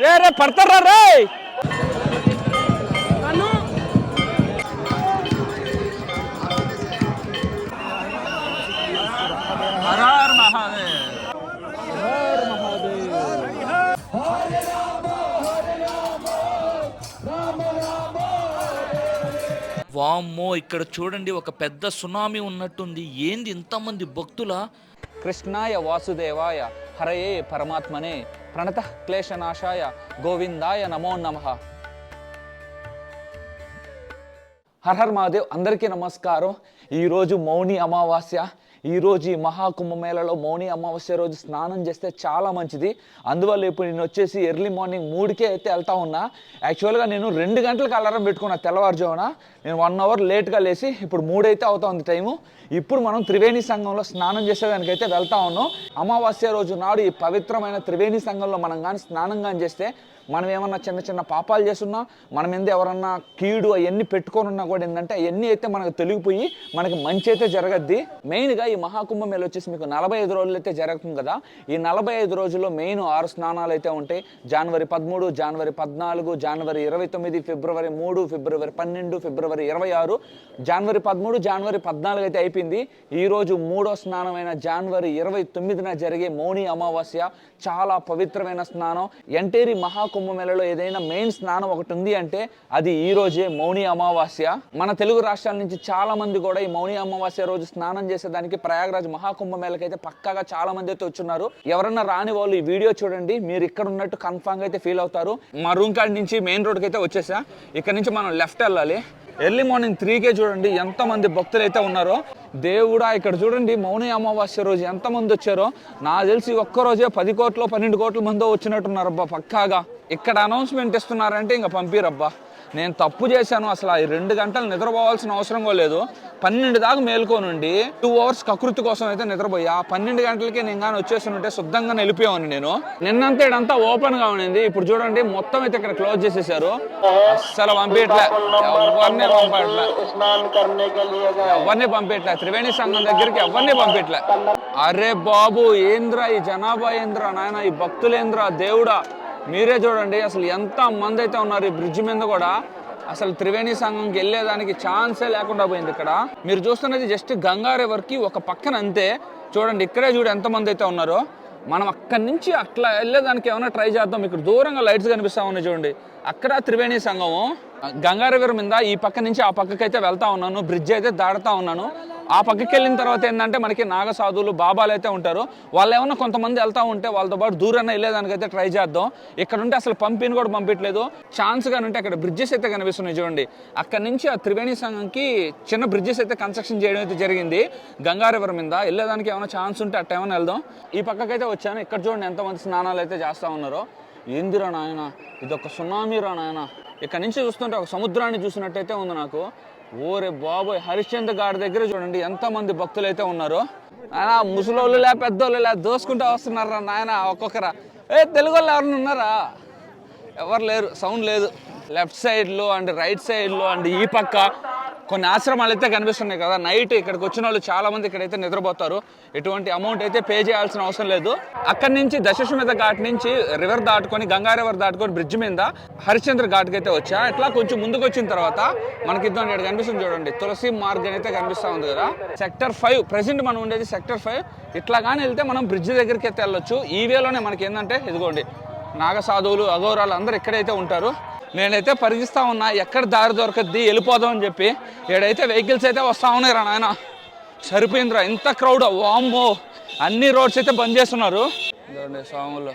రే రే పడతారా రే? వామ్మో ఇక్కడ చూడండి ఒక పెద్ద సునామీ ఉన్నట్టుంది. ఏంది ఇంతమంది భక్తుల? కృష్ణాయ వాసుదేవాయ హరయే పరమాత్మనే ప్రణత క్లేశనాశాయ గోవిందాయ నమో నమ. హర్ హర్ మహాదేవ్ అందరికీ నమస్కారం. ఈరోజు మౌని అమావాస్య. ఈరోజు ఈ మహాకుంభమేళలో మౌని అమావాస్య రోజు స్నానం చేస్తే చాలా మంచిది. అందువల్ల ఇప్పుడు నేను వచ్చేసి ఎర్లీ మార్నింగ్ మూడుకే అయితే వెళ్తా ఉన్నా. యాక్చువల్గా నేను రెండు గంటలకు అలారం పెట్టుకున్నా తెల్లవారుజామున. నేను వన్ అవర్ లేట్గా లేచి ఇప్పుడు మూడైతే అవుతుంది టైము ఇప్పుడు మనం త్రివేణి సంఘంలో స్నానం చేసేదానికైతే వెళ్తా ఉన్నాం. అమావాస్య రోజు నాడు ఈ పవిత్రమైన త్రివేణి సంఘంలో మనం కానీ స్నానం కానీ చేస్తే మనం ఏమన్నా చిన్న చిన్న పాపాలు చేస్తున్నా మన మీద ఎవరన్నా కీడు అవన్నీ పెట్టుకోనున్నా కూడా ఏంటంటే అవన్నీ అయితే మనకు తెలిగిపోయి మనకి మంచి అయితే జరగద్ది. మెయిన్గా ఈ మహాకుంభమేళ వచ్చేసి మీకు నలభై ఐదు రోజులు అయితే జరుగుతుంది కదా. ఈ నలభై ఐదు రోజుల్లో మెయిన్ ఆరు స్నానాలు అయితే ఉంటాయి. జనవరి పదమూడు జనవరి పద్నాలుగు జనవరి ఇరవై తొమ్మిది ఫిబ్రవరి మూడు ఫిబ్రవరి పన్నెండు ఫిబ్రవరి ఇరవై ఆరు జనవరి పదమూడు జనవరి పద్నాలుగు అయితే అయిపోయింది. ఈ రోజు మూడో స్నానమైన జనవరి ఇరవై తొమ్మిదిన జరిగే మౌని అమావాస్య చాలా పవిత్రమైన స్నానం. ఎంటేరి కుంభమేళలో ఏదైనా మెయిన్ స్నానం ఒకటి ఉంది అంటే అది ఈ రోజే మౌని అమావాస్య. మన తెలుగు రాష్ట్రాల నుంచి చాలా మంది కూడా ఈ మౌని అమావాస్య రోజు స్నానం చేసేదానికి ప్రయాగరాజ్ మహాకుంభమేళకి అయితే పక్కాగా చాలా మంది అయితే వచ్చున్నారు. ఎవరన్నా రాని వాళ్ళు ఈ వీడియో చూడండి మీరు ఇక్కడ ఉన్నట్టు కన్ఫామ్ అయితే ఫీల్ అవుతారు. మా రూమ్ కాడ నుంచి మెయిన్ రోడ్కి అయితే వచ్చేసా. ఇక్కడ నుంచి మనం లెఫ్ట్ వెళ్ళాలి. ఎర్లీ మార్నింగ్ త్రీకే చూడండి ఎంతమంది భక్తులు అయితే ఉన్నారో. దేవుడా ఇక్కడ చూడండి మౌని అమావాస్య రోజు ఎంతమంది వచ్చారో. నాకు తెలిసి ఒక్క రోజే పది కోట్లు పన్నెండు కోట్ల మందో వచ్చినట్టున్నారబ్బా పక్కాగా. ఇక్కడ అనౌన్స్మెంట్ ఇస్తున్నారంటే ఇంకా పంపిరబ్బా. నేను తప్పు చేశాను అసలు. ఈ రెండు గంటలు నిద్రపోవాల్సిన అవసరం లేదు. పన్నెండు దాకా మేల్కోనుండి టూ అవర్స్ కకృతి కోసం అయితే నిద్రపోయా. పన్నెండు గంటలకి నేను కానీ వచ్చేసి ఉంటే శుద్ధంగా నిలిపేవాను నేను. నిన్నంతా ఇడంతా ఓపెన్గా ఉండింది. ఇప్పుడు చూడండి మొత్తం అయితే ఇక్కడ క్లోజ్ చేసేసారు. అస్సలు పంపించట్లే ఎవరిని ఎవరిని పంపించట్లే త్రివేణి సంఘం దగ్గరికి ఎవరిని పంపించట్లే అరే బాబు ఏంద్రా ఈ జనాభా ఏంద్రా నాయన? ఈ భక్తులేంద్రా? దేవుడా? మీరే చూడండి అసలు ఎంత మంది అయితే ఉన్నారు ఈ బ్రిడ్జ్ మీద కూడా. అసలు త్రివేణి సంఘంకి వెళ్ళేదానికి ఛాన్సే లేకుండా పోయింది ఇక్కడ. మీరు చూస్తున్నది జస్ట్ గంగా రివర్కి ఒక పక్కన అంతే. చూడండి ఇక్కడే చూడు ఎంతమంది అయితే ఉన్నారో. మనం అక్కడి నుంచి అట్లా వెళ్ళేదానికి ఏమైనా ట్రై చేద్దాం. ఇక్కడ దూరంగా లైట్స్ కనిపిస్తా ఉన్నాయి చూడండి. అక్కడ త్రివేణి సంఘము గంగా మీద ఈ పక్క నుంచి ఆ పక్కకి అయితే వెళ్తా ఉన్నాను బ్రిడ్జ్ అయితే దాడుతా ఉన్నాను. ఆ పక్కకి వెళ్ళిన తర్వాత ఏంటంటే మనకి నాగసాధువులు బాబాలు అయితే ఉంటారు. వాళ్ళు ఏమన్నా కొంతమంది వెళ్తా ఉంటే వాళ్ళతో పాటు దూరాన్ని వెళ్ళేదానికి అయితే ట్రై చేద్దాం. ఇక్కడ ఉంటే అసలు పంపిని కూడా పంపించలేదు. ఛాన్స్గా ఉంటే అక్కడ బ్రిడ్జెస్ అయితే కనిపిస్తున్నాయి చూడండి. అక్కడ నుంచి ఆ త్రివేణి సంఘంకి చిన్న బ్రిడ్జెస్ అయితే కన్స్ట్రక్షన్ చేయడం అయితే జరిగింది. గంగా రివర్ మీద వెళ్ళేదానికి ఏమైనా ఛాన్స్ ఉంటే అట్ట ఏమైనా వెళ్దాం. ఈ పక్కకైతే వచ్చాను. ఇక్కడ చూడండి ఎంతమంది స్నానాలు అయితే చేస్తా ఉన్నారో. ఏందిరా నాయన? ఇదొక సునామీ సునామీరా నాయన? ఇక్కడ నుంచి చూస్తుంటే ఒక సముద్రాన్ని చూసినట్టయితే ఉంది నాకు. ఓరే బాబోయ్ హరిశ్చంద్ర గారి దగ్గర చూడండి ఎంతమంది భక్తులు అయితే ఉన్నారో. ఆయన ముసలోళ్ళు లే పెద్దోళ్ళు లే దోసుకుంటూ వస్తున్నారా నాయన ఒక్కొక్కరా? ఏ తెలుగు వాళ్ళు ఎవరైనా ఉన్నారా? ఎవరు లేరు సౌండ్ లేదు. లెఫ్ట్ సైడ్లో అండ్ రైట్ సైడ్లో అండ్ ఈ పక్క. కొన్ని ఆశ్రమాలు అయితే కనిపిస్తున్నాయి కదా. నైట్ ఇక్కడికి వచ్చిన వాళ్ళు చాలా మంది ఇక్కడైతే నిద్రపోతారు. ఎటువంటి అమౌంట్ అయితే పే చేయాల్సిన అవసరం లేదు. అక్కడి నుంచి దశశ్వమేధ ఘాట్ నుంచి రివర్ దాటుకొని గంగా రివర్ దాటుకొని బ్రిడ్జ్ మీద హరిశ్చంద్ర ఘాట్కి అయితే వచ్చా. ఇట్లా కొంచెం ముందుకు వచ్చిన తర్వాత మనకి ఇద్దరు ఇక్కడ కనిపిస్తుంది చూడండి. తులసి మార్గ్ అయితే కనిపిస్తా ఉంది కదా. సెక్టర్ ఫైవ్ ప్రెసెంట్ మనం ఉండేది సెక్టర్ ఫైవ్ ఇట్లా కానీ వెళ్తే మనం బ్రిడ్జ్ దగ్గరికి అయితే వెళ్ళొచ్చు. ఈ వేలోనే మనకి ఏంటంటే ఇదిగోండి నాగసాధువులు అఘోరాలు అందరూ ఇక్కడైతే ఉంటారు. నేనైతే పరిగిస్తా ఉన్నా. ఎక్కడ దారి దొరకద్ది వెళ్ళిపోదాం అని చెప్పి. ఏడైతే వెహికల్స్ అయితే వస్తా ఉన్నాయి రా నాయన. సరిపోయిందిరా. ఇంత క్రౌడ్ వామ్మో. అన్ని రోడ్స్ అయితే బంద్ చేస్తున్నారు. స్వాములు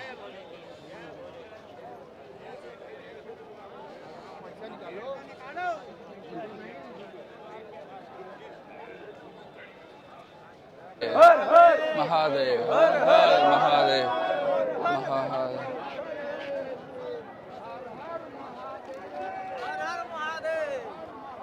మహాదేవ్ మహాదేవ్ మహాదేవ్.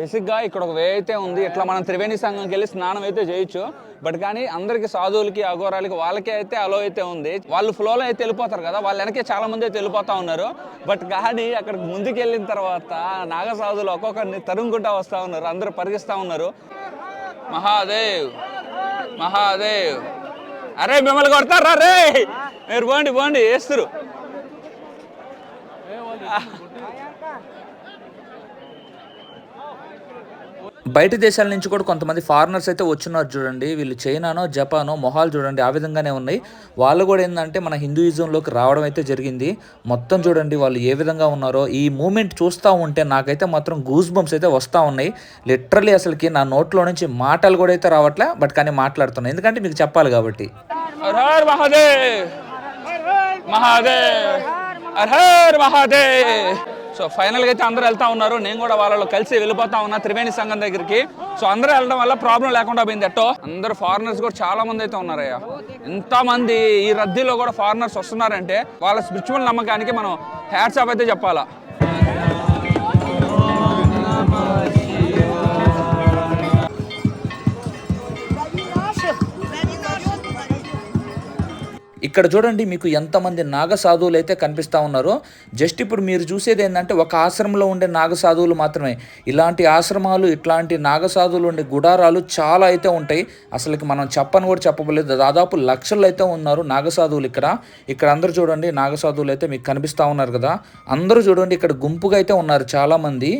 బేసిక్గా ఇక్కడ ఒక వే అయితే ఉంది. ఇట్లా మనం త్రివేణి సంఘంకి వెళ్ళి స్నానం అయితే చేయొచ్చు. బట్ కానీ అందరికి సాధువులకి అఘోరాలకి వాళ్ళకే అయితే అలో అయితే ఉంది. వాళ్ళు ఫ్లోలో అయితే వెళ్ళిపోతారు కదా. వాళ్ళ వెనకే చాలా మంది అయితే వెళ్ళిపోతా ఉన్నారు. బట్ కానీ అక్కడికి ముందుకు వెళ్ళిన తర్వాత నాగ సాధువులు ఒక్కొక్కరిని తరుముకుంటా వస్తూ ఉన్నారు. అందరూ పరిగిస్తూ ఉన్నారు. మహాదేవ్ మహాదేవ్. అరే మిమ్మల్ని కొడతారా? రే మీరు పోండి పోండి వేస్తురు బయట దేశాల నుంచి కూడా కొంతమంది ఫారినర్స్ అయితే వచ్చున్నారు చూడండి. వీళ్ళు చైనానో జపానో మొహాలు చూడండి ఆ విధంగానే ఉన్నాయి. వాళ్ళు కూడా ఏంటంటే మన హిందూయిజంలోకి రావడం అయితే జరిగింది. మొత్తం చూడండి వాళ్ళు ఏ విధంగా ఉన్నారో. ఈ మూమెంట్ చూస్తూ ఉంటే నాకైతే మాత్రం గూస్ బంప్స్ అయితే వస్తూ ఉన్నాయి. లిటరలీ అసలుకి నా నోట్లో నుంచి మాటలు కూడా అయితే రావట్లే బట్ కానీ మాట్లాడుతున్నాను ఎందుకంటే మీకు చెప్పాలి కాబట్టి. హర్ హర్ మహాదేవ్! మహాదేవ్! మహాదేవ్! సో ఫైనల్గా అయితే అందరూ వెళ్తా ఉన్నారు. నేను కూడా వాళ్ళలో కలిసి వెళ్ళిపోతా ఉన్నా త్రివేణి సంఘం దగ్గరికి. సో అందరూ వెళ్ళడం వల్ల ప్రాబ్లం లేకుండా పోయింది అట్టో. అందరు ఫారినర్స్ కూడా చాలా మంది అయితే ఉన్నారయ్యా. ఎంత మంది ఈ రద్దీలో కూడా ఫారినర్స్ వస్తున్నారంటే వాళ్ళ స్పిరిచువల్ నమ్మకానికి మనం హ్యాట్సాప్ అయితే చెప్పాలా. ఇక్కడ చూడండి మీకు ఎంతమంది నాగ సాధువులు అయితే కనిపిస్తూ ఉన్నారో జస్ట్ ఇప్పుడు మీరు చూసేది ఏంటంటే ఒక ఆశ్రమంలో ఉండే నాగ సాధువులు మాత్రమే. ఇలాంటి ఆశ్రమాలు ఇట్లాంటి నాగ సాధువులు ఉండే గుడారాలు చాలా అయితే ఉంటాయి. అసలుకి మనం చెప్పని కూడా చెప్పబలేదు దాదాపు లక్షలు అయితే ఉన్నారు నాగ సాధువులు ఇక్కడ. ఇక్కడ అందరూ చూడండి నాగ సాధువులు అయితే మీకు కనిపిస్తూ ఉన్నారు కదా. అందరూ చూడండి ఇక్కడ గుంపుగా అయితే ఉన్నారు చాలామంది.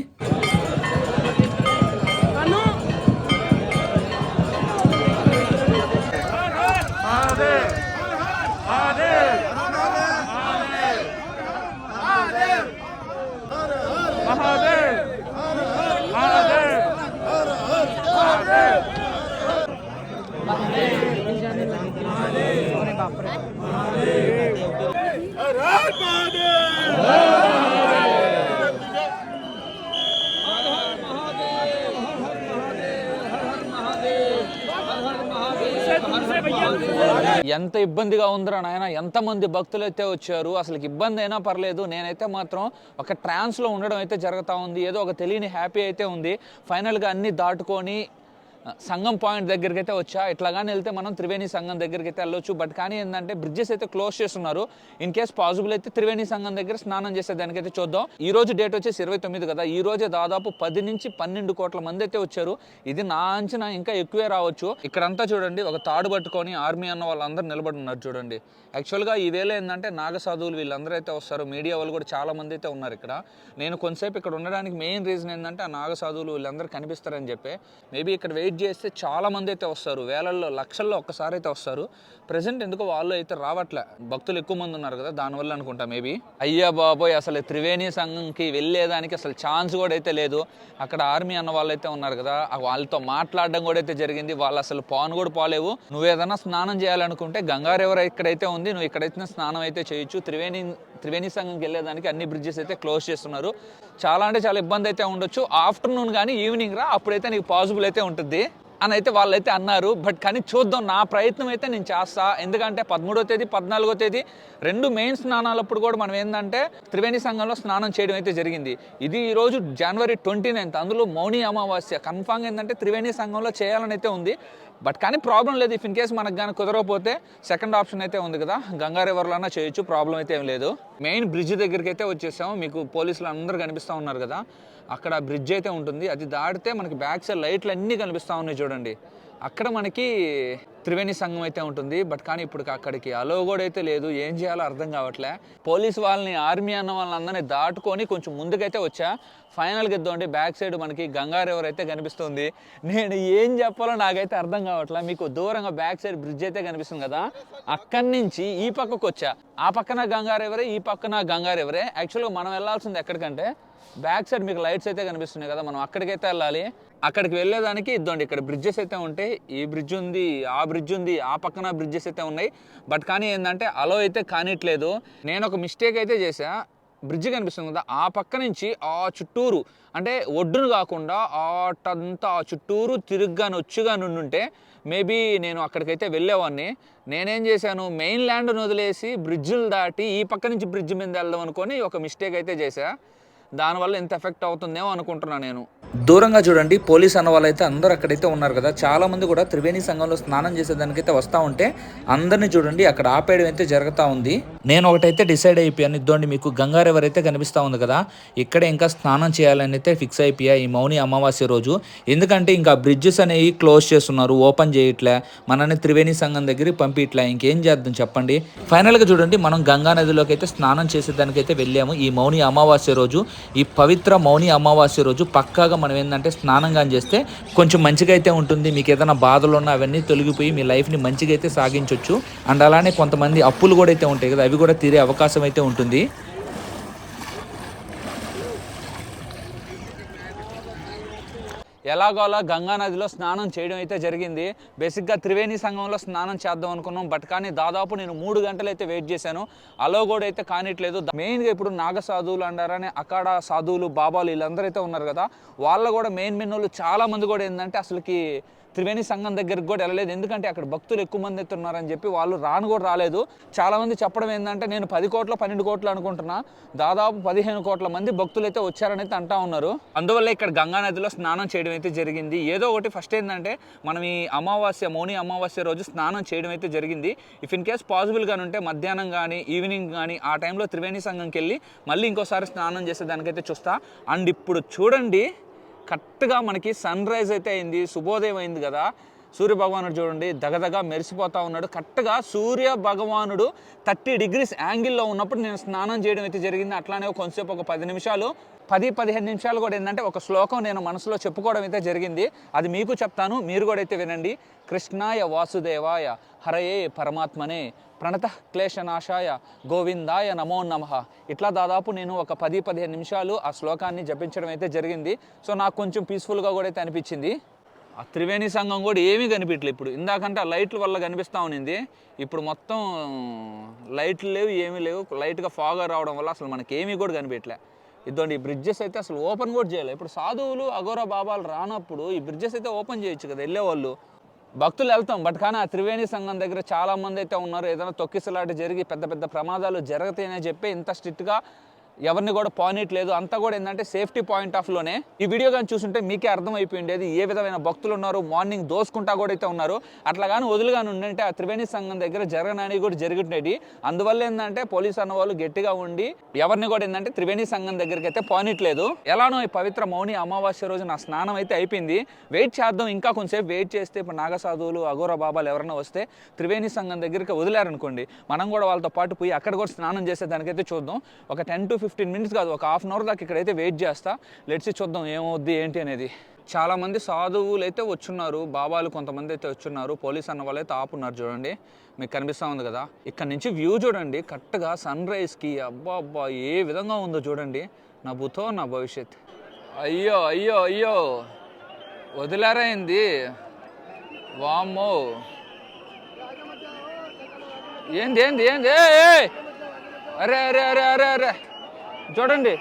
ఎంత ఇబ్బందిగా ఉందిరా నాయన. ఎంతమంది భక్తులు అయితే వచ్చారు అసలు ఇబ్బంది అయినా పర్లేదు. నేనైతే మాత్రం ఒక ట్రాన్స్లో ఉండడం అయితే జరుగుతూ ఉంది. ఏదో ఒక తెలియని హ్యాపీ అయితే ఉంది. ఫైనల్గా అన్ని దాటుకొని సంఘం పాయింట్ దగ్గరికి అయితే వచ్చా. ఇట్లాగానే వెళ్తే మనం త్రివేణి సంఘం దగ్గరికి అయితే వెళ్ళొచ్చు. బట్ కానీ ఏంటంటే బ్రిడ్జెస్ అయితే క్లోజ్ చేస్తున్నారు. ఇన్ కేస్ పాసిబుల్ అయితే త్రివేణి సంఘం దగ్గర స్నానం చేసే దానికైతే చూద్దాం. ఈ రోజు డేట్ వచ్చేసి ఇరవై తొమ్మిది కదా. ఈ రోజే దాదాపు పది నుంచి పన్నెండు కోట్ల మంది అయితే వచ్చారు. ఇది నా అంచనా ఇంకా ఎక్కువే రావచ్చు. ఇక్కడంతా చూడండి ఒక తాడు పట్టుకొని ఆర్మీ అన్న వాళ్ళందరూ నిలబడి ఉన్నారు చూడండి. యాక్చువల్గా ఈ వేళ ఏంటంటే నాగసాధువులు వీళ్ళందరూ అయితే వస్తారు. మీడియా వాళ్ళు కూడా చాలా మంది అయితే ఉన్నారు ఇక్కడ. నేను కొంతసేపు ఇక్కడ ఉండడానికి మెయిన్ రీజన్ ఏంటంటే ఆ నాగసాధువులు వీళ్ళందరూ కనిపిస్తారని చెప్పి. మేబీ ఇక్కడ వెయిట్ చేస్తే చాలామంది అయితే వస్తారు. వేలల్లో లక్షల్లో ఒక్కసారి అయితే వస్తారు. ప్రజెంట్ ఎందుకో వాళ్ళు అయితే రావట్లే. భక్తులు ఎక్కువ మంది ఉన్నారు కదా దానివల్ల అనుకుంటా మేబీ అయ్యా బాబోయ్ అసలు త్రివేణి సంఘంకి వెళ్ళేదానికి అసలు ఛాన్స్ కూడా అయితే లేదు. అక్కడ ఆర్మీ అన్న వాళ్ళు అయితే ఉన్నారు కదా వాళ్ళతో మాట్లాడడం కూడా అయితే జరిగింది. వాళ్ళు అసలు పాను కూడా పోలేవు. నువ్వు ఏదైనా స్నానం చేయాలనుకుంటే గంగా రివర్ ఇక్కడైతే ఉంది. నువ్వు ఇక్కడైతే స్నానం అయితే చేయొచ్చు. త్రివేణి త్రివేణి సంఘంకి వెళ్ళేదానికి అన్ని బ్రిడ్జెస్ అయితే క్లోజ్ చేస్తున్నారు. చాలా అంటే చాలా ఇబ్బంది అయితే ఉండొచ్చు. ఆఫ్టర్నూన్ కానీ ఈవినింగ్ రా అప్పుడైతే నీకు పాసిబుల్ అయితే ఉంటుంది అని అయితే వాళ్ళైతే అన్నారు. బట్ కానీ చూద్దాం నా ప్రయత్నం అయితే నేను చేస్తా. ఎందుకంటే పదమూడో తేదీ పద్నాలుగో తేదీ రెండు మెయిన్ స్నానాలప్పుడు కూడా మనం ఏంటంటే త్రివేణి సంఘంలో స్నానం చేయడం అయితే జరిగింది. ఇది ఈరోజు జనవరి ట్వంటీ నైన్త్ అందులో మౌని అమావాస్య. కన్ఫామ్ ఏంటంటే త్రివేణి సంఘంలో చేయాలని అయితే ఉంది. బట్ కానీ ప్రాబ్లం లేదు. ఇఫ్ ఇన్ కేసు మనకు కానీ కుదరకపోతే సెకండ్ ఆప్షన్ అయితే ఉంది కదా. గంగా రివర్లోనా అన్నా చేయొచ్చు ప్రాబ్లం అయితే ఏం లేదు. మెయిన్ బ్రిడ్జ్ దగ్గరికి అయితే వచ్చేసాము. మీకు పోలీసులు అందరూ కనిపిస్తూ ఉన్నారు కదా. అక్కడ బ్రిడ్జ్ అయితే ఉంటుంది. అది దాటితే మనకి బ్యాక్ సైడ్ లైట్లు అన్నీ కనిపిస్తూ ఉన్నాయి చూడండి. అక్కడ మనకి త్రివేణి సంఘం అయితే ఉంటుంది బట్ కానీ ఇప్పుడు అక్కడికి అలో కూడా అయితే లేదు. ఏం చేయాలో అర్థం కావట్లే. పోలీస్ వాళ్ళని ఆర్మీ అన్న వాళ్ళందరినీ దాటుకొని కొంచెం ముందుకైతే వచ్చా. ఫైనల్గా ఇద్దామండి బ్యాక్ సైడ్ మనకి గంగా రివర్ అయితే కనిపిస్తుంది. నేను ఏం చెప్పాలో నాకైతే అర్థం కావట్లే. మీకు దూరంగా బ్యాక్ సైడ్ బ్రిడ్జ్ అయితే కనిపిస్తుంది కదా. అక్కడి నుంచి ఈ పక్కకు వచ్చా. ఆ పక్కన గంగా రివరే ఈ పక్కన గంగా రివరే యాక్చువల్గా మనం వెళ్ళాల్సింది ఎక్కడికంటే బ్యాక్ సైడ్ మీకు లైట్స్ అయితే కనిపిస్తున్నాయి కదా. మనం అక్కడికైతే వెళ్ళాలి. అక్కడికి వెళ్ళేదానికి ఇద్దండి. ఇక్కడ బ్రిడ్జెస్ అయితే ఉంటాయి. ఈ బ్రిడ్జ్ ఉంది ఆ బ్రిడ్జ్ ఉంది ఆ పక్కన బ్రిడ్జెస్ అయితే ఉన్నాయి. బట్ కానీ ఏంటంటే అలో అయితే కానిట్లేదు. నేను ఒక మిస్టేక్ అయితే చేశా. బ్రిడ్జ్ కనిపిస్తుంది కదా ఆ పక్క నుంచి ఆ చుట్టూరు అంటే ఒడ్డును కాకుండా ఆటంతా ఆ చుట్టూరు తిరుగ్గా నొచ్చుగా నుండుంటే మేబీ నేను అక్కడికైతే వెళ్ళేవాడిని నేనేం చేశాను మెయిన్ ల్యాండ్ను వదిలేసి బ్రిడ్జ్లు దాటి ఈ పక్క నుంచి బ్రిడ్జ్ మీద వెళ్దాం అనుకొని ఒక మిస్టేక్ అయితే చేశా. దానివల్ల ఎంత ఎఫెక్ట్ అవుతుందేమో అనుకుంటున్నాను నేను. దూరంగా చూడండి పోలీస్ అన్న వాళ్ళైతే అందరూ అక్కడైతే ఉన్నారు కదా. చాలా మంది కూడా త్రివేణి సంఘంలో స్నానం చేసేదానికైతే వస్తూ ఉంటే అందరినీ చూడండి అక్కడ ఆపేయడం అయితే జరుగుతూ ఉంది. నేను ఒకటైతే డిసైడ్ అయిపోయాను ఇద్దోండి మీకు గంగా రివర్ అయితే కనిపిస్తూ ఉంది కదా ఇక్కడే ఇంకా స్నానం చేయాలని అయితే ఫిక్స్ అయిపోయా ఈ మౌని అమావాస్య రోజు. ఎందుకంటే ఇంకా బ్రిడ్జెస్ అనేవి క్లోజ్ చేస్తున్నారు ఓపెన్ చేయట్లే మనని త్రివేణి సంఘం దగ్గరికి పంపిట్లే ఇంకేం చేద్దాం చెప్పండి. ఫైనల్గా చూడండి మనం గంగా నదిలోకి అయితే స్నానం చేసేదానికైతే వెళ్ళాము ఈ మౌని అమావాస్య రోజు. ఈ పవిత్ర మౌని అమావాస్య రోజు పక్కాగా మనం ఏంటంటే స్నానం కానీ చేస్తే కొంచెం మంచిగా అయితే ఉంటుంది. మీకు ఏదైనా బాధలు ఉన్నా అవన్నీ తొలగిపోయి మీ లైఫ్ని మంచిగా అయితే సాగించవచ్చు అండ్ అలానే కొంతమంది అప్పులు కూడా అయితే ఉంటాయి కదా అవి కూడా తీరే అవకాశం అయితే ఉంటుంది. ఎలాగోలా గంగా నదిలో స్నానం చేయడం అయితే జరిగింది. బేసిక్గా త్రివేణి సంఘంలో స్నానం చేద్దాం అనుకున్నాం. బట్ కానీ దాదాపు నేను మూడు గంటలు అయితే వెయిట్ చేశాను. అలో కూడా అయితే కానిట్లేదు. మెయిన్గా ఇప్పుడు నాగ సాధువులు అంటారని అక్కడ సాధువులు బాబాలు వీళ్ళందరూ అయితే ఉన్నారు కదా. వాళ్ళు కూడా మెయిన్ మెయిన్ వాళ్ళు చాలా మంది కూడా ఏంటంటే అసలుకి త్రివేణి సంఘం దగ్గరికి కూడా వెళ్ళలేదు. ఎందుకంటే అక్కడ భక్తులు ఎక్కువ మంది అయితే ఉన్నారని చెప్పి వాళ్ళు రాను కూడా రాలేదు. చాలామంది చెప్పడం ఏంటంటే నేను పది కోట్ల పన్నెండు కోట్లు అనుకుంటున్నా. దాదాపు పదిహేను కోట్ల మంది భక్తులు అయితే వచ్చారని అయితే అంటా ఉన్నారు. అందువల్ల ఇక్కడ గంగా నదిలో స్నానం చేయడం అయితే జరిగింది. ఏదో ఒకటి ఫస్ట్ ఏంటంటే మనం ఈ అమావాస్య మౌని అమావాస్య రోజు స్నానం చేయడం అయితే జరిగింది. ఇఫ్ ఇన్ కేస్ పాసిబుల్ ఉంటే మధ్యాహ్నం కానీ ఈవినింగ్ కానీ ఆ టైంలో త్రివేణి సంఘంకి వెళ్ళి మళ్ళీ ఇంకోసారి స్నానం చేసేదానికైతే చూస్తా. అండ్ ఇప్పుడు చూడండి కరెక్ట్గా మనకి సన్ రైజ్ అయితే అయింది శుభోదయం అయింది కదా. సూర్య భగవానుడు చూడండి దగదగ మెరిసిపోతా ఉన్నాడు. కరెక్ట్గా సూర్య భగవానుడు థర్టీ డిగ్రీస్ యాంగిల్లో ఉన్నప్పుడు నేను స్నానం చేయడం అయితే జరిగింది. అట్లానే కొంతసేపు ఒక పది నిమిషాలు పది పదిహేను నిమిషాలు కూడా ఏంటంటే ఒక శ్లోకం నేను మనసులో చెప్పుకోవడం అయితే జరిగింది. అది మీకు చెప్తాను మీరు కూడా అయితే వినండి. కృష్ణాయ వాసుదేవాయ హరయే పరమాత్మనే. ప్రణత క్లేశనాశాయ గోవిందాయ నమో నమ. ఇట్లా దాదాపు నేను ఒక పది పదిహేను నిమిషాలు ఆ శ్లోకాన్ని జపించడం అయితే జరిగింది. సో నాకు కొంచెం పీస్ఫుల్గా కూడా అయితే అనిపించింది. ఆ త్రివేణి సంఘం కూడా ఏమీ కనిపించలేదు ఇప్పుడు. ఇందాకంటే ఆ లైట్ల వల్ల కనిపిస్తూ ఉన్నింది. ఇప్పుడు మొత్తం లైట్లు లేవు ఏమీ లేవు. లైట్గా ఫాగర్ రావడం వల్ల అసలు మనకి ఏమీ కూడా కనిపించలే ఇదండి ఈ బ్రిడ్జెస్ అయితే అసలు ఓపెన్ కూడా చేయలేదు ఇప్పుడు సాధువులు అఘోర బాబాలు రానప్పుడు ఈ బ్రిడ్జెస్ అయితే ఓపెన్ చేయొచ్చు కదా వెళ్ళేవాళ్ళు. భక్తులు వెళ్తాం. బట్ కానీ ఆ త్రివేణి సంఘం దగ్గర చాలామంది అయితే ఉన్నారు. ఏదైనా తొక్కిసలాట జరిగి పెద్ద పెద్ద ప్రమాదాలు జరుగుతాయని చెప్పి ఇంత స్ట్రిక్ట్గా ఎవరిని కూడా పోనీయట్లేదు. అంతా కూడా ఏంటంటే సేఫ్టీ పాయింట్ ఆఫ్లోనే. ఈ వీడియో కానీ చూస్తుంటే మీకే అర్థమైపోయిండేది ఏ విధమైన భక్తులు ఉన్నారు మార్నింగ్ దోసుకుంటా కూడా అయితే ఉన్నారు. అట్లా కానీ వదులుగాని ఉండంటే ఆ త్రివేణి సంఘం దగ్గర జరగనని కూడా జరుగుతుండేది అందువల్ల ఏంటంటే పోలీస్ అన్న వాళ్ళు గట్టిగా ఉండి ఎవరిని కూడా ఏంటంటే త్రివేణి సంఘం దగ్గరికి అయితే పోనీయట్లేదు. ఎలానో ఈ పవిత్ర మౌని అమావాస్య రోజు నా స్నానం అయితే అయిపోయింది. వెయిట్ చేద్దాం. ఇంకా కొంచెంసేపు వెయిట్ చేస్తే ఇప్పుడు నాగసాధువులు అఘోర బాబాలు ఎవరైనా వస్తే త్రివేణి సంఘం దగ్గరికి వదిలేరనుకోండి. మనం కూడా వాళ్ళతో పాటు పోయి అక్కడ కూడా స్నానం చేసేదానికైతే చూద్దాం. ఒక టెన్ టు ఫిఫ్టీన్ మినిట్స్ కాదు ఒక హాఫ్ అన్ అవర్ దాకా ఇక్కడైతే వెయిట్ చేస్తా. లెట్స్ చూద్దాం ఏమవుద్ది ఏంటి అనేది. చాలామంది సాధువులు అయితే వచ్చున్నారు బాబాలు కొంతమంది అయితే వచ్చున్నారు పోలీస్ అన్న వాళ్ళు అయితే ఆపున్నారు చూడండి. మీకు కనిపిస్తూ ఉంది కదా. ఇక్కడ నుంచి వ్యూ చూడండి కరెక్ట్గా సన్ రైజ్కి అబ్బా అబ్బా ఏ విధంగా ఉందో చూడండి. నా బుతో నా భవిష్యత్. అయ్యో అయ్యో అయ్యో. వదిలేరైంది వామ్మో. ఏంది ఏంది ఏంది? ఏ! అరే అరే అరే అరే అరే. చూడండి.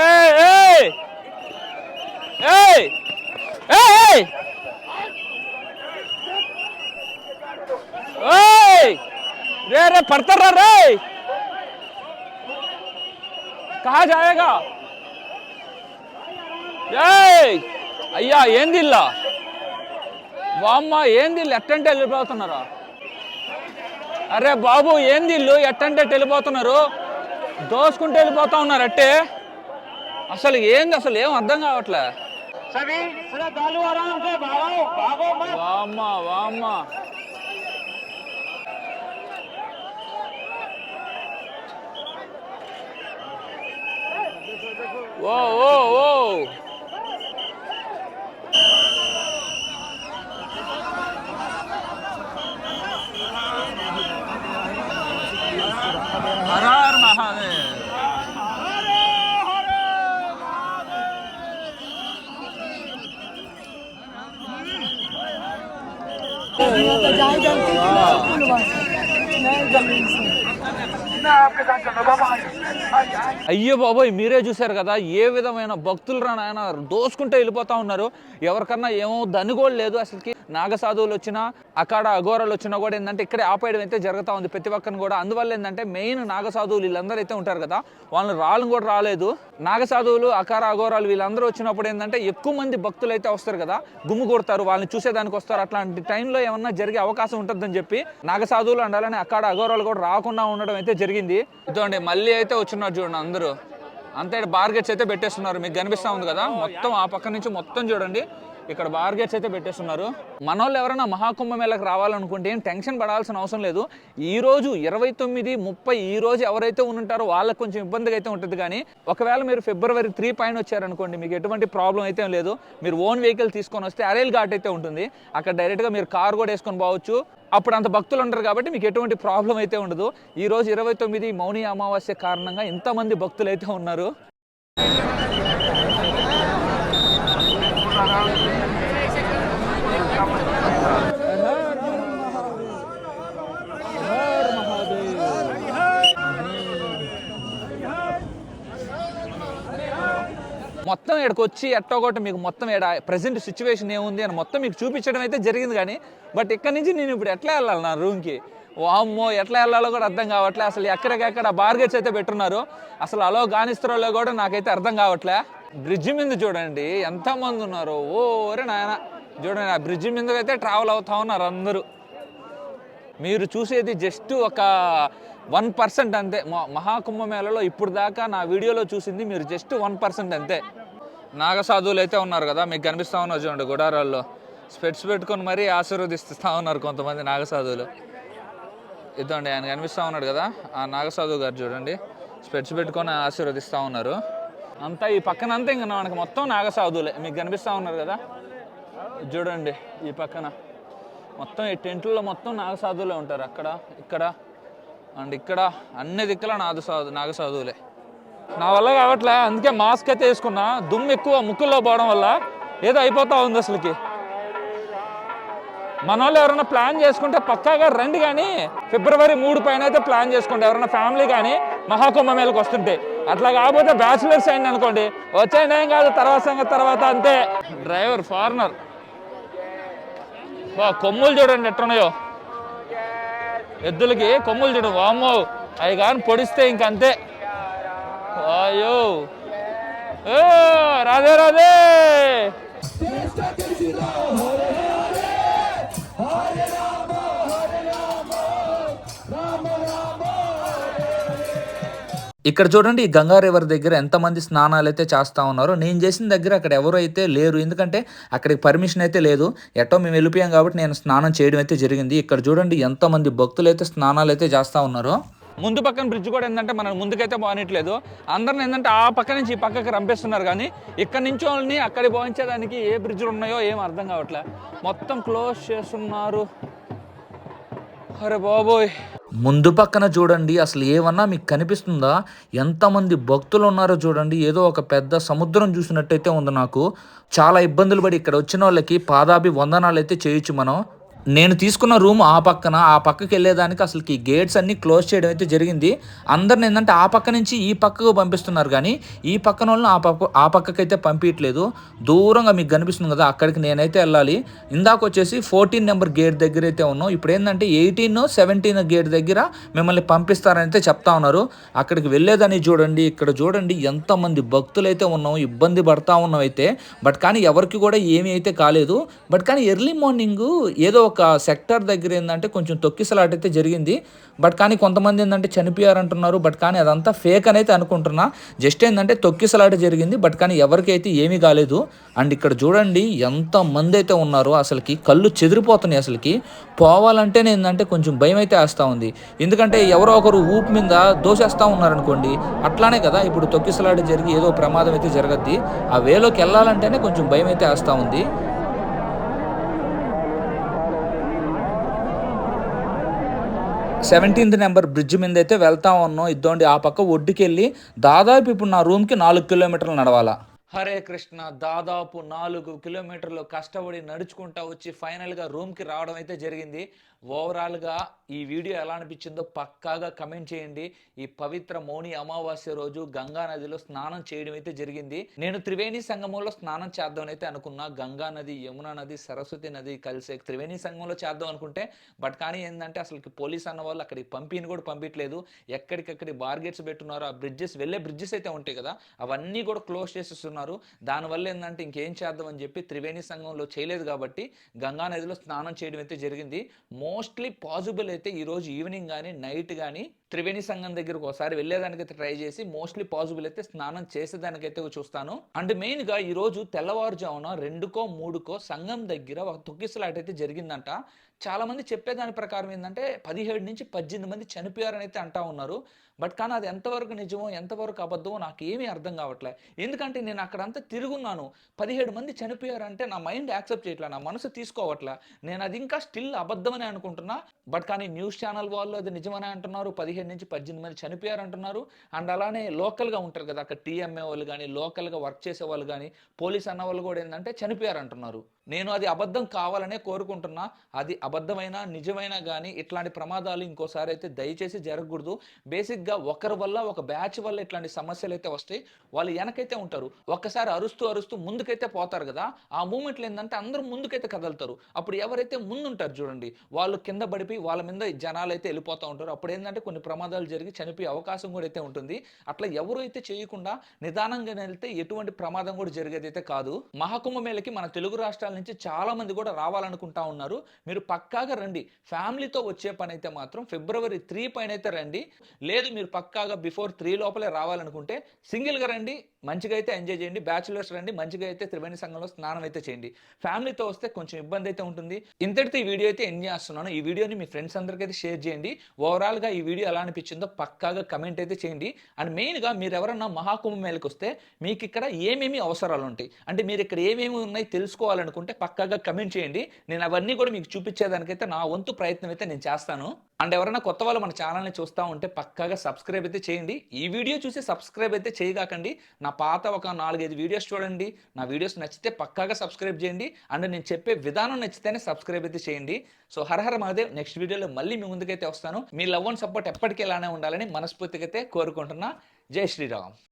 ఏయ్, ఏయ్! ఏయ్! రే రే పడతారా రే? కహా జాయేగా ఏయ్! అయ్యా ఏంది ఇల్లా వామ్మ ఏంది ఎట్టంటే వెళ్ళిపోతున్నారా అరే బాబు ఏంది ఇల్లు? ఎట్టంటే వెళ్ళిపోతున్నారు దోసుకుంటూ వెళ్ళిపోతా ఉన్నారు అట్టే. అసలు ఏంది? అసలు ఏం అర్థం కావట్లే. ఓ ఓ ఓ. అయ్యో బాబోయ్ మీరే చూశారు కదా ఏ విధమైన భక్తులు రానాయన దోసుకుంటే వెళ్ళిపోతా ఉన్నారు. ఎవరికన్నా ఏమో దని కూడా లేదు అసలుకి. నాగసాధువులు వచ్చినా అక్కడ అఘోరాలు వచ్చినా కూడా ఏంటంటే ఇక్కడే ఆపేయడం అయితే జరుగుతూ ఉంది ప్రతి ఒక్కరిని కూడా. అందువల్ల ఏంటంటే మెయిన్ నాగసాధువులు వీళ్ళందరూ అయితే ఉంటారు కదా. వాళ్ళు రాళ్ళు కూడా రాలేదు. నాగసాధువులు అకార అఘోరాలు వీళ్ళందరూ వచ్చినప్పుడు ఏంటంటే ఎక్కువ మంది భక్తులు అయితే వస్తారు కదా. గుమ్ము కొడతారు వాళ్ళని చూసేదానికి వస్తారు. అట్లాంటి టైంలో ఏమన్నా జరిగే అవకాశం ఉంటుందని చెప్పి నాగసాధువులు ఉండాలని అక్కడ అఘోరాలు కూడా రాకుండా ఉండడం అయితే జరిగింది. ఇదండి మళ్ళీ అయితే వచ్చినారు చూడండి అందరూ. అంతే బార్గెట్స్ అయితే పెట్టేస్తున్నారు. మీకు కనిపిస్తా ఉంది కదా. మొత్తం ఆ పక్క నుంచి మొత్తం చూడండి. ఇక్కడ బార్ గేట్స్ అయితే పెట్టేస్తున్నారు. మన వాళ్ళు ఎవరైనా మహాకుంభమేళకు రావాలనుకుంటే ఏం టెన్షన్ పడాల్సిన అవసరం లేదు. ఈ రోజు ఇరవై తొమ్మిది ముప్పై ఈ రోజు ఎవరైతే ఉంటారో వాళ్ళకి కొంచెం ఇబ్బందిగా అయితే ఉంటుంది కానీ ఒకవేళ మీరు ఫిబ్రవరి త్రీ పైన వచ్చారనుకోండి మీకు ఎటువంటి ప్రాబ్లం అయితే లేదు. మీరు ఓన్ వెహికల్ తీసుకొని వస్తే అరేల్ ఘాట్ అయితే ఉంటుంది. అక్కడ డైరెక్ట్గా మీరు కార్ కూడా వేసుకొని పోవచ్చు. అప్పుడు అంత భక్తులు ఉంటారు కాబట్టి మీకు ఎటువంటి ప్రాబ్లం అయితే ఉండదు. ఈరోజు ఇరవై తొమ్మిది మౌని అమావాస్య కారణంగా ఇంతమంది భక్తులు అయితే ఉన్నారు. మొత్తం ఇక్కడికి వచ్చి ఎట్టో మీకు మొత్తం ఇక్కడ ప్రజెంట్ సిచ్యువేషన్ ఏముంది అని మొత్తం మీకు చూపించడం అయితే జరిగింది కానీ బట్ ఇక్కడ నుంచి నేను ఇప్పుడు ఎట్లా వెళ్ళాలి నా రూమ్కి వామ్మో ఎట్లా వెళ్ళాలో కూడా అర్థం కావట్లే. అసలు ఎక్కడికెక్కడ బార్గెట్స్ అయితే పెట్టున్నారు. అసలు అలో గానిస్త్రోలో కూడా నాకైతే అర్థం కావట్లే. బ్రిడ్జ్ మీద చూడండి ఎంతమంది ఉన్నారు? ఓరే నాయన. చూడండి ఆ బ్రిడ్జ్ మీద అయితే ట్రావెల్ అవుతా ఉన్నారు అందరూ. మీరు చూసేది జస్ట్ ఒక వన్ పర్సెంట్ అంతే. మ- మహాకుంభమేళలో ఇప్పుడు దాకా నా వీడియోలో చూసింది మీరు జస్ట్ వన్ పర్సెంట్ అంతే. నాగసాధువులు అయితే ఉన్నారు కదా మీకు కనిపిస్తూ ఉన్నారు చూడండి గుడారాల్లో. స్పెట్స్ పెట్టుకొని మరీ ఆశీర్వదిస్తూ ఉన్నారు కొంతమంది నాగసాధువులు. ఇదండి ఆయన కనిపిస్తూ ఉన్నాడు కదా ఆ నాగసాధువు గారు చూడండి. స్పెట్స్ పెట్టుకొని ఆశీర్వదిస్తూ ఉన్నారు. అంతా ఈ పక్కన అంతా ఇంకా మనకి మొత్తం నాగసాధువులే. మీకు కనిపిస్తూ ఉన్నారు కదా? చూడండి ఈ పక్కన. మొత్తం ఈ టెంట్లో మొత్తం నాగసాధువులే ఉంటారు అక్కడ ఇక్కడ అండ్ ఇక్కడ అన్ని దిక్కుల నాగసాధు నాగసాధువులే. నా వల్ల కావట్లే అందుకే మాస్క్ అయితే వేసుకున్నా. దుమ్ము ఎక్కువ ముక్కుల్లో పోవడం వల్ల ఏదో అయిపోతా ఉంది అసలుకి. మన వాళ్ళు ఎవరైనా ప్లాన్ చేసుకుంటే పక్కాగా రండి కానీ ఫిబ్రవరి మూడు పైన అయితే ప్లాన్ చేసుకోండి ఎవరైనా ఫ్యామిలీ కానీ మహాకుంభమేళకు వస్తుంటే. అట్లా కాకపోతే బ్యాచులర్స్ అయింది అనుకోండి వచ్చేయండి ఏం కాదు తర్వాత సంగతి తర్వాత అంతే. డ్రైవర్ ఫారినర్ బా కొమ్ములు చూడండి ఎట్టున్నాయో ఎద్దులకి కొమ్ములు చూడు వామ్మో అవి కానీ పొడిస్తే ఇంకంతే. అయ్యో. రాధే రాధే. ఇక్కడ చూడండి ఈ గంగా రివర్ దగ్గర ఎంతమంది స్నానాలు అయితే చేస్తూ ఉన్నారో నేను చేసిన దగ్గర అక్కడ ఎవరు అయితే లేరు ఎందుకంటే అక్కడికి పర్మిషన్ అయితే లేదు. ఎట్టో మేము వెళ్ళిపోయాం కాబట్టి నేను స్నానం చేయడం అయితే జరిగింది. ఇక్కడ చూడండి ఎంతమంది భక్తులు అయితే స్నానాలు అయితే చేస్తూ ఉన్నారో. ముందు పక్కన బ్రిడ్జ్ కూడా ఏంటంటే మనం ముందుకైతే బానిట్లేదు అందరిని ఏంటంటే ఆ పక్క నుంచి ఈ పక్కకి రంపేస్తున్నారు కానీ ఇక్కడ నుంచి వాళ్ళని అక్కడికి పోయించేదానికి ఏ బ్రిడ్జ్లు ఉన్నాయో ఏం అర్థం కావట్లే. మొత్తం క్లోజ్ చేస్తున్నారు. అరే బాబోయ్. ముందు పక్కన చూడండి అసలు ఏమన్నా మీకు కనిపిస్తుందా? ఎంతమంది భక్తులు ఉన్నారో చూడండి ఏదో ఒక పెద్ద సముద్రం చూసినట్టయితే ఉంది నాకు. చాలా ఇబ్బందులు పడి ఇక్కడ వచ్చిన వాళ్ళకి పాదాభి వందనాలు అయితే చేయొచ్చు మనం. నేను తీసుకున్న రూమ్ ఆ పక్కన ఆ పక్కకి వెళ్ళేదానికి అసలుకి గేట్స్ అన్ని క్లోజ్ చేయడం అయితే జరిగింది. అందరిని ఏంటంటే ఆ పక్క నుంచి ఈ పక్కకు పంపిస్తున్నారు కానీ ఈ పక్కన వాళ్ళని ఆ పక్క ఆ పక్కకైతే పంపించట్లేదు దూరంగా మీకు కనిపిస్తుంది కదా అక్కడికి నేనైతే వెళ్ళాలి. ఇందాక వచ్చేసి ఫోర్టీన్ నెంబర్ గేట్ దగ్గర అయితే ఉన్నాం. ఇప్పుడు ఏంటంటే ఎయిటీన్ సెవెంటీన్ గేట్ దగ్గర మిమ్మల్ని పంపిస్తారని అయితే చెప్తా ఉన్నారు. అక్కడికి వెళ్ళేదని చూడండి ఇక్కడ చూడండి ఎంతమంది భక్తులు అయితే ఉన్నాం ఇబ్బంది పడతా ఉన్నాం అయితే. బట్ కానీ ఎవరికి కూడా ఏమీ అయితే కాలేదు. బట్ కానీ ఎర్లీ మార్నింగ్ ఏదో ఒక సెక్టర్ దగ్గర ఏంటంటే కొంచెం తొక్కిసలాట అయితే జరిగింది. బట్ కానీ కొంతమంది ఏంటంటే చనిపోయారంటున్నారు. బట్ కానీ అదంతా ఫేక్ అని అయితే అనుకుంటున్నా. జస్ట్ ఏంటంటే తొక్కిసలాట జరిగింది. బట్ కానీ ఎవరికైతే ఏమీ కాలేదు. అండ్ ఇక్కడ చూడండి ఎంత మంది అయితే ఉన్నారో అసలుకి కళ్ళు చెదిరిపోతున్నాయి అసలుకి. పోవాలంటేనే ఏంటంటే కొంచెం భయం అయితే వేస్తూ ఉంది. ఎందుకంటే ఎవరో ఒకరు ఊపు మీద దోసేస్తూ ఉన్నారనుకోండి అట్లానే కదా ఇప్పుడు తొక్కిసలాట జరిగి ఏదో ప్రమాదం అయితే జరగద్ది. ఆ వేలోకి వెళ్ళాలంటేనే కొంచెం భయం అయితే వేస్తూ ఉంది. సెవెంటీన్త్ నెంబర్ బ్రిడ్జ్ మీద అయితే వెళ్తా ఉన్నాం. ఇద్దోండి ఆ పక్క ఒడ్డుకెళ్ళి దాదాపు ఇప్పుడు నా రూమ్కి నాలుగు కిలోమీటర్లు నడవాలా. హరే కృష్ణ దాదాపు నాలుగు కిలోమీటర్లు కష్టపడి నడుచుకుంటా వచ్చి ఫైనల్గా రూమ్కి రావడం అయితే జరిగింది. ఓవరాల్గా ఈ వీడియో ఎలా అనిపించిందో పక్కాగా కమెంట్ చేయండి. ఈ పవిత్ర మౌని అమావాస్య రోజు గంగా నదిలో స్నానం చేయడం అయితే జరిగింది. నేను త్రివేణి సంగమంలో స్నానం చేద్దామని అయితే అనుకున్నా. గంగా నది యమునా నది సరస్వతి నది కలిసే త్రివేణి సంగమంలో చేద్దాం అనుకుంటే బట్ కానీ ఏంటంటే అసలు పోలీస్ అన్న వాళ్ళు అక్కడికి పంపిని కూడా పంపించలేదు ఎక్కడికక్కడి బార్గెట్స్ పెట్టున్నారు ఆ బ్రిడ్జెస్ వెళ్ళే బ్రిడ్జెస్ అయితే ఉంటాయి కదా అవన్నీ కూడా క్లోజ్ చేసేస్తున్నారు. దానివల్ల ఏంటంటే ఇంకేం చేద్దామని చెప్పి త్రివేణి సంఘంలో చేయలేదు కాబట్టి గంగా నదిలో స్నానం చేయడం అయితే జరిగింది. మోస్ట్లీ పాసిబుల్ అయితే ఈరోజు ఈవినింగ్ కానీ నైట్ కానీ త్రివేణి సంఘం దగ్గరకు ఒకసారి వెళ్ళేదానికైతే ట్రై చేసి మోస్ట్లీ పాసిబుల్ అయితే స్నానం చేసేదానికైతే చూస్తాను. అండ్ మెయిన్గా ఈరోజు తెల్లవారుజామున రెండుకో మూడుకో సంఘం దగ్గర ఒక తొక్కిసలాట అయితే జరిగిందంట. చాలా మంది చెప్పేదాని ప్రకారం ఏంటంటే పదిహేడు నుంచి పద్దెనిమిది మంది చనిపోయారని అయితే అంటా ఉన్నారు. బట్ కానీ అది ఎంతవరకు నిజమో ఎంతవరకు అబద్ధమో నాకు ఏమీ అర్థం కావట్లే. ఎందుకంటే నేను అక్కడంతా తిరుగున్నాను. పదిహేడు మంది చనిపోయారంటే నా మైండ్ యాక్సెప్ట్ చేయట్లే నా మనసు తీసుకోవట్లే. నేను అది ఇంకా స్టిల్ అబద్ధమని అనుకుంటున్నా. బట్ కానీ న్యూస్ ఛానల్ వాళ్ళు అది నిజమని అంటున్నారు. పదిహేడు నుంచి పద్దెనిమిది మంది చనిపోయారు అంటున్నారు అండ్ అలానే లోకల్గా ఉంటారు కదా అక్కడ టీఎంఏ వాళ్ళు కానీ లోకల్గా వర్క్ చేసే వాళ్ళు కానీ పోలీస్ అన్న వాళ్ళు కూడా ఏంటంటే చనిపోయారు అంటున్నారు నేను అది అబద్ధం కావాలనే కోరుకుంటున్నా అది అబద్ధమైన నిజమైన కానీ ఇట్లాంటి ప్రమాదాలు ఇంకోసారి అయితే దయచేసి జరగకూడదు. బేసిక్గా ఒకరి వల్ల ఒక బ్యాచ్ వల్ల ఇట్లాంటి సమస్యలు అయితే వస్తాయి వాళ్ళు వెనకైతే ఉంటారు. ఒక్కసారి అరుస్తూ అరుస్తూ ముందుకైతే పోతారు కదా ఆ మూమెంట్లు ఏంటంటే అందరూ ముందుకైతే కదలుతారు. అప్పుడు ఎవరైతే ముందుంటారు చూడండి వాళ్ళు కింద పడిపోయి వాళ్ళ మీద జనాలు అయితే వెళ్ళిపోతూ ఉంటారు. అప్పుడు ఏంటంటే కొన్ని ప్రమాదాలు జరిగి చనిపోయే అవకాశం కూడా అయితే ఉంటుంది. అట్లా ఎవరు అయితే చేయకుండా నిదానంగా వెళ్తే ఎటువంటి ప్రమాదం కూడా జరిగేది అయితే కాదు మహాకుంభమేళకి మన తెలుగు రాష్ట్రాల నుంచి చాలామంది కూడా రావాలనుకుంటా ఉన్నారు. మీరు పక్కాగా రండి. ఫ్యామిలీతో వచ్చే పని అయితే మాత్రం ఫిబ్రవరి త్రీ పైన అయితే రండి. లేదు మీరు పక్కాగా బిఫోర్ త్రీ లోపలే రావాలనుకుంటే సింగిల్గా రండి మంచిగా అయితే ఎంజాయ్ చేయండి. బ్యాచులర్స్ రండి మంచిగా అయితే త్రివేణి సంఘంలో స్నానం అయితే చేయండి. ఫ్యామిలీతో వస్తే కొంచెం ఇబ్బంది అయితే ఉంటుంది. ఇంతటితో ఈ వీడియో అయితే ఎంజాయ్ చేస్తున్నాను. ఈ వీడియోని మీ ఫ్రెండ్స్ అందరికీ అయితే షేర్ చేయండి. ఓవరాల్గా ఈ వీడియో ఎలా అనిపించిందో పక్కాగా కమెంట్ అయితే చేయండి. అండ్ మెయిన్గా మీరు ఎవరన్నా మహాకుంభమేళకి వస్తే మీకు ఇక్కడ ఏమేమి అవసరాలు ఉంటాయి? అంటే మీరు ఇక్కడ ఏమేమి ఉన్నాయి తెలుసుకోవాలనుకుంటే పక్కాగా కమెంట్ చేయండి. నేను అవన్నీ కూడా మీకు చూపించేదానికైతే నా వంతు ప్రయత్నం అయితే నేను చేస్తాను. అండ్ ఎవరైనా కొత్త వాళ్ళు మన ఛానల్ని చూస్తూ ఉంటే పక్కాగా సబ్స్క్రైబ్ అయితే చేయండి. ఈ వీడియో చూసి సబ్స్క్రైబ్ అయితే చేయగాకండి. నా పాత ఒక నాలుగైదు వీడియోస్ చూడండి. నా వీడియోస్ నచ్చితే పక్కాగా సబ్స్క్రైబ్ చేయండి. అండ్ నేను చెప్పే విధానం నచ్చితేనే సబ్స్క్రైబ్ అయితే చేయండి. సో హరహర మహాదేవ్ నెక్స్ట్ వీడియోలో మళ్ళీ మీ ముందుకైతే వస్తాను. మీ లవ్ అండ్ సపోర్ట్ ఎప్పటికీ ఇలానే ఉండాలని మనస్ఫూర్తిగా అయితే కోరుకుంటున్నా. జై శ్రీరామ్.